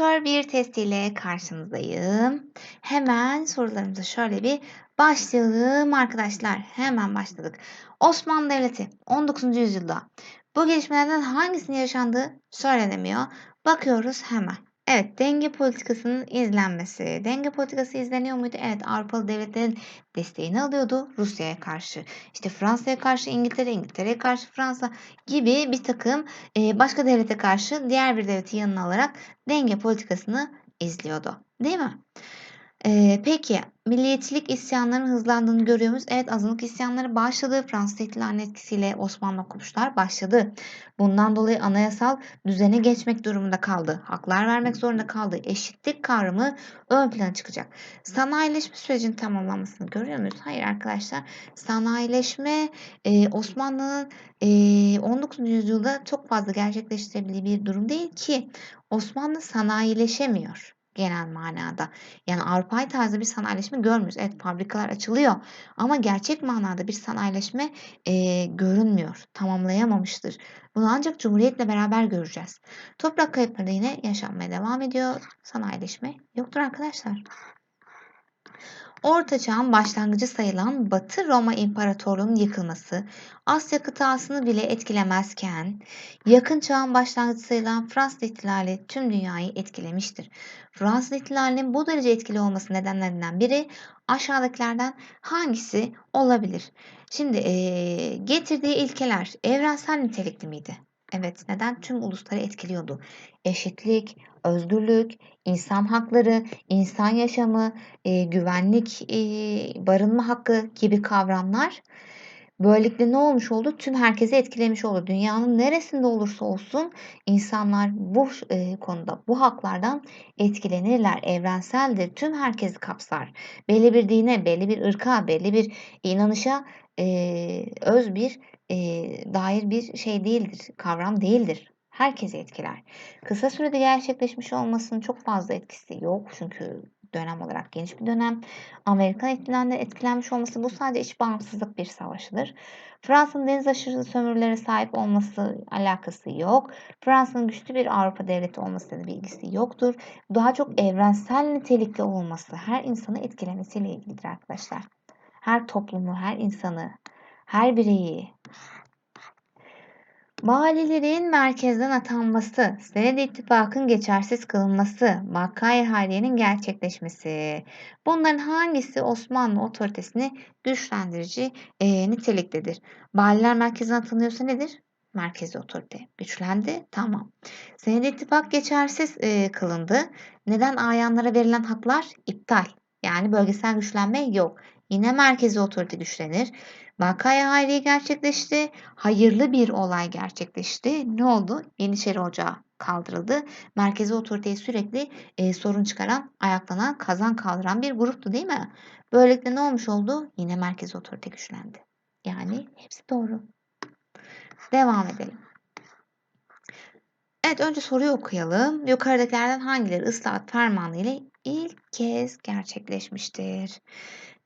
amatör bir testiyle karşınızdayım. Hemen sorularımıza şöyle bir başlayalım arkadaşlar. Hemen başladık. Osmanlı Devleti 19. yüzyılda bu gelişmelerden hangisinin yaşandığı söylenemiyor. Bakıyoruz hemen. Evet, denge politikasının izlenmesi. Denge politikası izleniyor muydu? Evet, Avrupalı devletlerin desteğini alıyordu Rusya'ya karşı. İşte Fransa'ya karşı İngiltere, İngiltere'ye karşı Fransa gibi bir takım e, başka devlete karşı diğer bir devleti yanına alarak denge politikasını izliyordu. Değil mi? Ee, peki milliyetçilik isyanlarının hızlandığını görüyor muyuz? Evet azınlık isyanları başladı. Fransız ihtilalinin etkisiyle Osmanlı okumuşlar başladı. Bundan dolayı anayasal düzene geçmek durumunda kaldı. Haklar vermek zorunda kaldı. Eşitlik kavramı ön plana çıkacak. Sanayileşme sürecinin tamamlanmasını görüyor muyuz? Hayır arkadaşlar. Sanayileşme e, Osmanlı'nın e, 19. yüzyılda çok fazla gerçekleştirebildiği bir durum değil ki Osmanlı sanayileşemiyor genel manada. Yani Avrupa'yı tarzı bir sanayileşme görmüyoruz. Evet fabrikalar açılıyor ama gerçek manada bir sanayileşme e, görünmüyor. Tamamlayamamıştır. Bunu ancak Cumhuriyet'le beraber göreceğiz. Toprak kayıpları yine yaşanmaya devam ediyor. Sanayileşme yoktur arkadaşlar. Orta Çağ'ın başlangıcı sayılan Batı Roma İmparatorluğu'nun yıkılması Asya kıtasını bile etkilemezken Yakın Çağ'ın başlangıcı sayılan Fransız İhtilali tüm dünyayı etkilemiştir. Fransız İhtilali'nin bu derece etkili olması nedenlerinden biri aşağıdakilerden hangisi olabilir? Şimdi ee, getirdiği ilkeler evrensel nitelikli miydi? Evet, neden? Tüm ulusları etkiliyordu. Eşitlik, özgürlük, insan hakları, insan yaşamı, e, güvenlik, e, barınma hakkı gibi kavramlar böylelikle ne olmuş oldu? Tüm herkesi etkilemiş oldu. Dünyanın neresinde olursa olsun insanlar bu e, konuda, bu haklardan etkilenirler. Evrenseldir. Tüm herkesi kapsar. Belli bir dine, belli bir ırka, belli bir inanışa e, öz bir e, dair bir şey değildir, kavram değildir. Herkesi etkiler. Kısa sürede gerçekleşmiş olmasının çok fazla etkisi yok çünkü dönem olarak geniş bir dönem. Amerikan ihtilalinden etkilenmiş olması bu sadece iç bağımsızlık bir savaşıdır. Fransa'nın deniz aşırı sömürülere sahip olması alakası yok. Fransa'nın güçlü bir Avrupa devleti olmasıyla bir ilgisi yoktur. Daha çok evrensel nitelikli olması her insanı etkilemesiyle ilgilidir arkadaşlar. Her toplumu, her insanı, her bireyi Valilerin merkezden atanması, Senedi ittifakın geçersiz kılınması, Vakkai Haliye'nin gerçekleşmesi. Bunların hangisi Osmanlı otoritesini güçlendirici e, niteliktedir? Valiler merkezden atanıyorsa nedir? Merkezi otorite güçlendi. Tamam. Senedi ittifak geçersiz e, kılındı. Neden ayanlara verilen haklar iptal? Yani bölgesel güçlenme yok. Yine merkezi otorite güçlenir. Vakaya hayriye gerçekleşti. Hayırlı bir olay gerçekleşti. Ne oldu? Yeniçeri Ocağı kaldırıldı. Merkezi otoriteyi sürekli e, sorun çıkaran, ayaklanan, kazan kaldıran bir gruptu değil mi? Böylelikle ne olmuş oldu? Yine merkezi otorite güçlendi. Yani hepsi doğru. Devam edelim. Evet önce soruyu okuyalım. Yukarıdakilerden hangileri ıslahat fermanı ile ilk kez gerçekleşmiştir?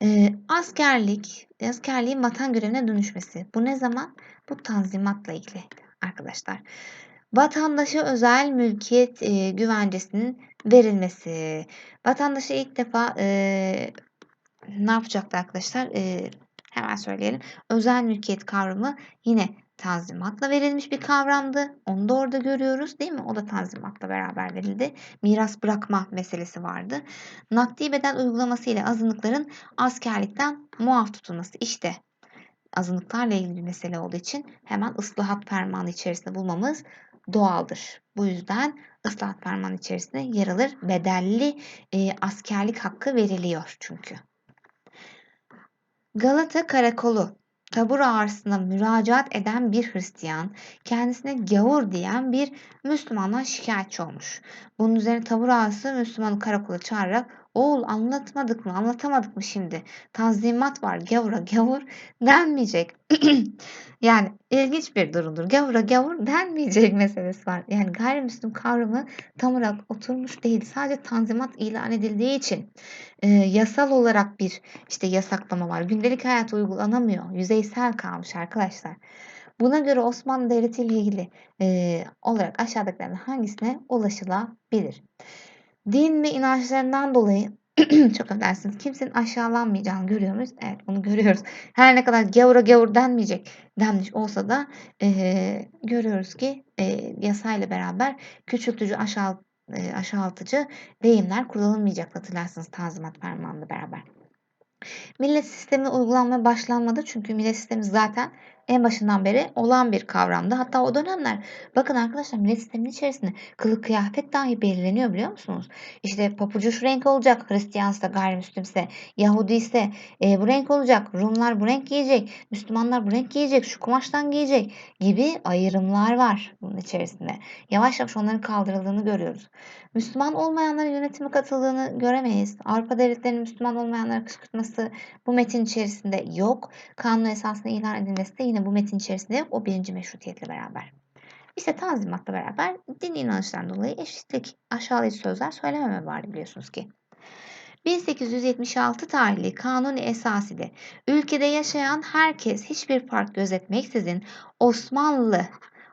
Ee, askerlik, askerliğin vatan görevine dönüşmesi. Bu ne zaman? Bu tanzimatla ilgili arkadaşlar. Vatandaşa özel mülkiyet e, güvencesinin verilmesi. Vatandaşa ilk defa e, ne yapacaktı arkadaşlar? E, hemen söyleyelim. Özel mülkiyet kavramı yine tanzimatla verilmiş bir kavramdı. Onu da orada görüyoruz değil mi? O da tanzimatla beraber verildi. Miras bırakma meselesi vardı. Nakdi bedel uygulaması ile azınlıkların askerlikten muaf tutulması. İşte azınlıklarla ilgili bir mesele olduğu için hemen ıslahat fermanı içerisinde bulmamız doğaldır. Bu yüzden ıslahat fermanı içerisinde yer alır. Bedelli e, askerlik hakkı veriliyor çünkü. Galata Karakolu tabur ağrısına müracaat eden bir Hristiyan kendisine gavur diyen bir Müslümandan şikayetçi olmuş. Bunun üzerine tabur ağası Müslümanı karakola çağırarak oğul anlatmadık mı anlatamadık mı şimdi tanzimat var gavura gavur denmeyecek. yani ilginç bir durumdur. Gavura gavur denmeyecek meselesi var. Yani gayrimüslim kavramı tam olarak oturmuş değil. Sadece tanzimat ilan edildiği için e, yasal olarak bir işte yasaklama var. Gündelik hayata uygulanamıyor. Yüzeysel kalmış arkadaşlar. Buna göre Osmanlı Devleti ile ilgili e, olarak aşağıdakilerden hangisine ulaşılabilir? Din ve inançlarından dolayı çok affedersiniz kimsenin aşağılanmayacağını görüyor muyuz? Evet bunu görüyoruz. Her ne kadar gavura gavur denmeyecek denmiş olsa da e, görüyoruz ki e, yasayla beraber küçültücü aşağı e, aşağılatıcı deyimler kullanılmayacak hatırlarsınız Tanzimat Fermanı'nda beraber. Millet sistemi uygulanmaya başlanmadı çünkü millet sistemi zaten en başından beri olan bir kavramdı. Hatta o dönemler bakın arkadaşlar millet sisteminin içerisinde kılık kıyafet dahi belirleniyor biliyor musunuz? İşte papucu şu renk olacak Hristiyansa gayrimüslimse Yahudi ise e, bu renk olacak Rumlar bu renk giyecek Müslümanlar bu renk giyecek şu kumaştan giyecek gibi ayrımlar var bunun içerisinde. Yavaş yavaş onların kaldırıldığını görüyoruz. Müslüman olmayanların yönetime katıldığını göremeyiz. Avrupa devletlerinin Müslüman olmayanları kışkırtması bu metin içerisinde yok. Kanun esasında ilan edilmesi de yine bu metin içerisinde. O birinci meşrutiyetle beraber. İşte tanzimatla beraber din inanışlarından dolayı eşitlik, aşağılayıcı sözler söylememe var biliyorsunuz ki. 1876 tarihli Kanuni Esasi'de ülkede yaşayan herkes hiçbir fark gözetmeksizin Osmanlı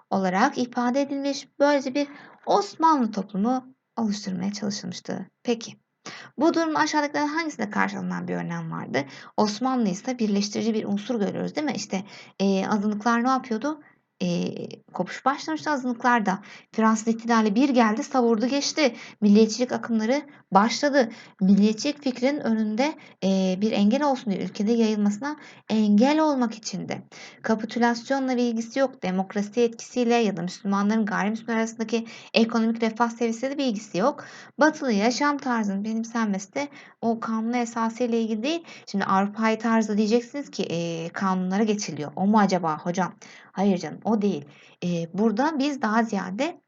olarak ifade edilmiş böylece bir Osmanlı toplumu oluşturmaya çalışılmıştı. Peki. Bu durum aşağıdakilerden hangisinde karşılanan bir örneğin vardı? Osmanlı ise birleştirici bir unsur görüyoruz değil mi? İşte e, azınlıklar ne yapıyordu? E, kopuş başlamıştı azınlıklarda. Fransız ihtilali bir geldi savurdu geçti. Milliyetçilik akımları başladı. Milliyetçilik fikrinin önünde e, bir engel olsun diye ülkede yayılmasına engel olmak için de. Kapitülasyonla bir ilgisi yok. Demokrasi etkisiyle ya da Müslümanların gayrimüslimler arasındaki ekonomik refah seviyesiyle bir ilgisi yok. Batılı yaşam tarzının benimsenmesi de o kanunu esasıyla ilgili değil. Şimdi Avrupa'yı tarzı diyeceksiniz ki e, kanunlara geçiliyor. O mu acaba hocam? Hayır canım o değil. Ee, burada biz daha ziyade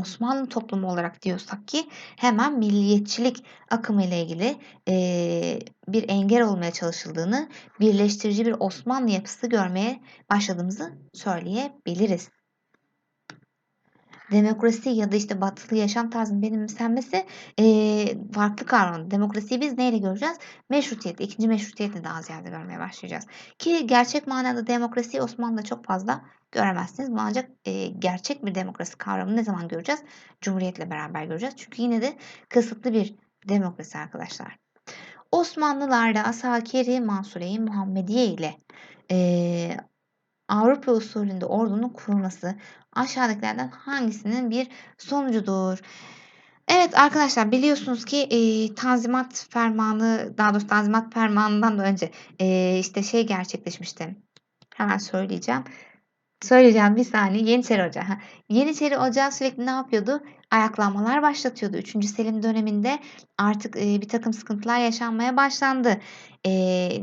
Osmanlı toplumu olarak diyorsak ki hemen milliyetçilik akımı ile ilgili e, bir engel olmaya çalışıldığını, birleştirici bir Osmanlı yapısı görmeye başladığımızı söyleyebiliriz demokrasi ya da işte batılı yaşam tarzının benimsenmesi e, farklı kavram. Demokrasiyi biz neyle göreceğiz? Meşrutiyetle, ikinci meşrutiyetle daha ziyade görmeye başlayacağız. Ki gerçek manada demokrasiyi Osmanlı'da çok fazla göremezsiniz. Bu ancak e, gerçek bir demokrasi kavramını ne zaman göreceğiz? Cumhuriyetle beraber göreceğiz. Çünkü yine de kısıtlı bir demokrasi arkadaşlar. Osmanlılarda Asakiri Mansure-i Muhammediye ile e, Avrupa usulünde ordunun kurulması aşağıdakilerden hangisinin bir sonucudur? Evet arkadaşlar biliyorsunuz ki e, Tanzimat Fermanı daha doğrusu Tanzimat Fermanı'ndan da önce e, işte şey gerçekleşmişti. Hemen söyleyeceğim. Söyleyeceğim saniye. Yeniçeri Ocağı. Yeniçeri Ocağı sürekli ne yapıyordu? Ayaklanmalar başlatıyordu. 3. Selim döneminde artık e, bir takım sıkıntılar yaşanmaya başlandı. E,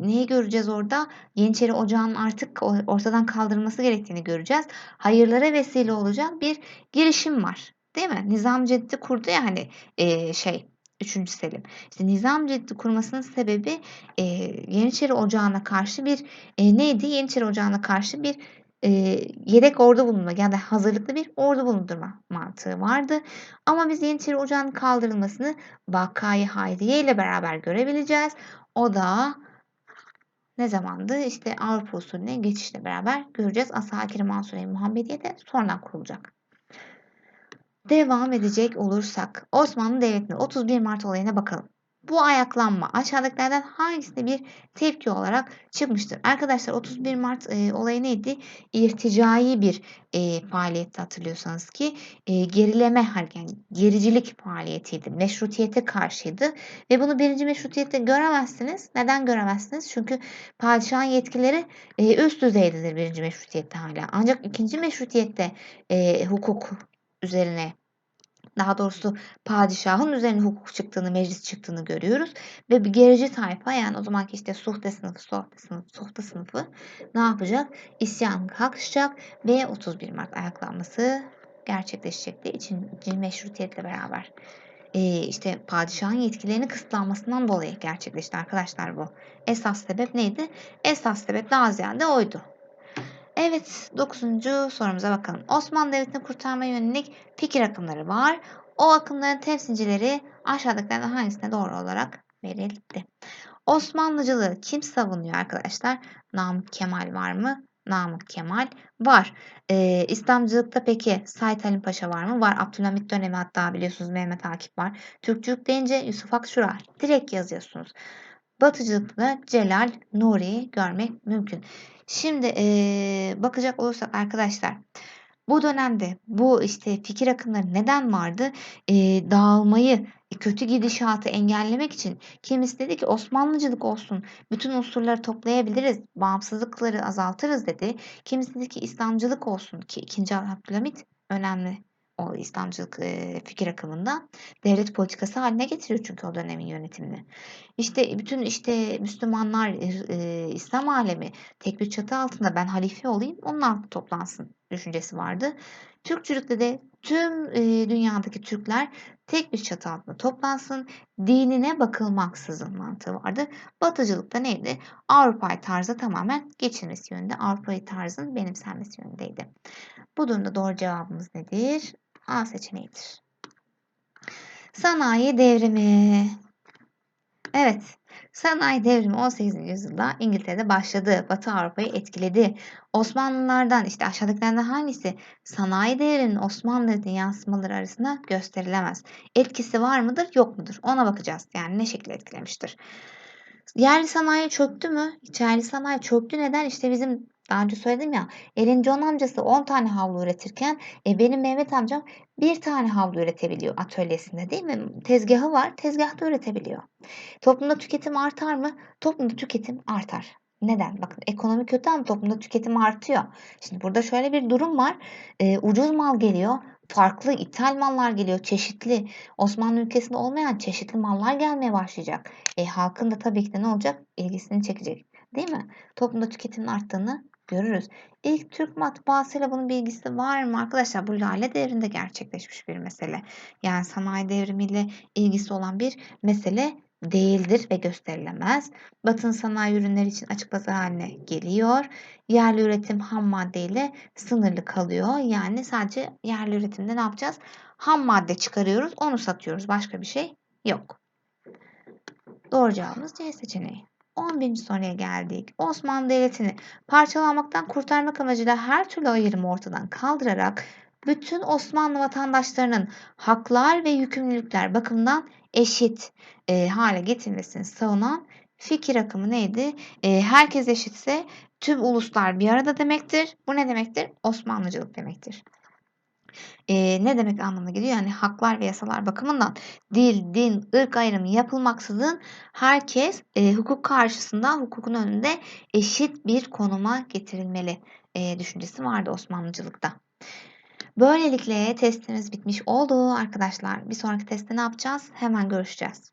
neyi göreceğiz orada? Yeniçeri Ocağı'nın artık ortadan kaldırılması gerektiğini göreceğiz. Hayırlara vesile olacak bir girişim var. Değil mi? Nizam Ceddi kurdu ya hani e, şey 3. Selim. İşte Nizam Ceddi kurmasının sebebi e, Yeniçeri Ocağı'na karşı bir e, neydi? Yeniçeri Ocağı'na karşı bir e, yedek ordu bulunma yani hazırlıklı bir ordu bulundurma mantığı vardı. Ama biz Yeniçeri Ocağı'nın kaldırılmasını Vakayı Hayriye ile beraber görebileceğiz. O da ne zamandı? İşte Avrupa usulüne geçişle beraber göreceğiz. Asakir Mansure Muhammediye de sonradan kurulacak. Devam edecek olursak Osmanlı Devleti'nin 31 Mart olayına bakalım. Bu ayaklanma aşağıdakilerden hangisinde bir tepki olarak çıkmıştır? Arkadaşlar 31 Mart e, olayı neydi? İrticai bir e, faaliyetti hatırlıyorsanız ki e, gerileme yani gericilik faaliyetiydi. Meşrutiyete karşıydı ve bunu birinci meşrutiyette göremezsiniz. Neden göremezsiniz? Çünkü padişahın yetkileri e, üst düzeydedir birinci meşrutiyette hala. Ancak ikinci meşrutiyette e, hukuk üzerine daha doğrusu padişahın üzerine hukuk çıktığını, meclis çıktığını görüyoruz. Ve bir gerici tayfa yani o zamanki işte suhte sınıfı, suhte sınıfı, suhte sınıfı ne yapacak? İsyan kalkışacak ve 31 Mart ayaklanması gerçekleşecekti. İkinci meşrutiyetle beraber. Ee, işte padişahın yetkilerinin kısıtlanmasından dolayı gerçekleşti arkadaşlar bu. Esas sebep neydi? Esas sebep daha ziyade oydu. Evet, dokuzuncu sorumuza bakalım. Osmanlı Devleti'ni kurtarmaya yönelik fikir akımları var. O akımların temsilcileri aşağıdakilerden hangisine doğru olarak verildi? Osmanlıcılığı kim savunuyor arkadaşlar? Namık Kemal var mı? Namık Kemal var. Eee, İslamcılıkta peki Said Halim Paşa var mı? Var. Abdülhamit dönemi hatta biliyorsunuz Mehmet Akif var. Türkçülük deyince Yusuf Akçura direkt yazıyorsunuz. Batıcılıkta Celal Nuri'yi görmek mümkün. Şimdi eee, bakacak olursak arkadaşlar bu dönemde bu işte fikir akımları neden vardı? Eee, dağılmayı, kötü gidişatı engellemek için kimisi dedi ki Osmanlıcılık olsun, bütün unsurları toplayabiliriz, bağımsızlıkları azaltırız dedi. Kimisi dedi ki İslamcılık olsun ki 2. Abdülhamit önemli o İslamcılık fikir akımında devlet politikası haline getiriyor çünkü o dönemin yönetimini. İşte bütün işte Müslümanlar, eee, İslam alemi tek bir çatı altında ben halife olayım, onun altında toplansın düşüncesi vardı. Türkçülükte de tüm dünyadaki Türkler tek bir çatı altında toplansın, dinine bakılmaksızın mantığı vardı. Batıcılıkta neydi? Avrupa'yı tarzı tamamen geçirmesi yönünde, Avrupa'yı tarzın benimsenmesi yönündeydi. Bu durumda doğru cevabımız nedir? A seçeneğidir. Sanayi devrimi. Evet, sanayi devrimi 18. yüzyılda İngiltere'de başladı. Batı Avrupa'yı etkiledi. Osmanlılardan işte aşağıdakilerden hangisi sanayi devrinin Osmanlı'nın yansımaları arasında gösterilemez? Etkisi var mıdır, yok mudur? Ona bakacağız. Yani ne şekilde etkilemiştir? Yerli sanayi çöktü mü? Yerli sanayi çöktü. Neden? İşte bizim daha önce söyledim ya Elin John amcası 10 tane havlu üretirken e, benim Mehmet amcam bir tane havlu üretebiliyor atölyesinde değil mi? Tezgahı var, tezgahta üretebiliyor. Toplumda tüketim artar mı? Toplumda tüketim artar. Neden? Bakın ekonomi kötü ama toplumda tüketim artıyor. Şimdi burada şöyle bir durum var. E, ucuz mal geliyor. Farklı ithal mallar geliyor. Çeşitli Osmanlı ülkesinde olmayan çeşitli mallar gelmeye başlayacak. E, halkın da tabii ki de ne olacak? İlgisini çekecek. Değil mi? Toplumda tüketimin arttığını görürüz. İlk Türk matbaasıyla bunun bilgisi var mı arkadaşlar? Bu Lale devrinde gerçekleşmiş bir mesele. Yani sanayi devrimiyle ilgisi olan bir mesele değildir ve gösterilemez. Batın sanayi ürünleri için açık pazar haline geliyor. Yerli üretim ham maddeyle sınırlı kalıyor. Yani sadece yerli üretimde ne yapacağız? Ham madde çıkarıyoruz, onu satıyoruz. Başka bir şey yok. Doğru cevabımız C seçeneği. 11. soruya geldik. Osmanlı Devleti'ni parçalanmaktan kurtarmak amacıyla her türlü ayrımı ortadan kaldırarak bütün Osmanlı vatandaşlarının haklar ve yükümlülükler bakımından eşit e, hale getirmesini savunan fikir akımı neydi? E, herkes eşitse tüm uluslar bir arada demektir. Bu ne demektir? Osmanlıcılık demektir. E, ne demek anlamına geliyor? Yani haklar ve yasalar bakımından dil, din, ırk ayrımı yapılmaksızın herkes e, hukuk karşısında, hukukun önünde eşit bir konuma getirilmeli e, düşüncesi vardı Osmanlıcılıkta. Böylelikle testimiz bitmiş oldu arkadaşlar. Bir sonraki testte ne yapacağız? Hemen görüşeceğiz.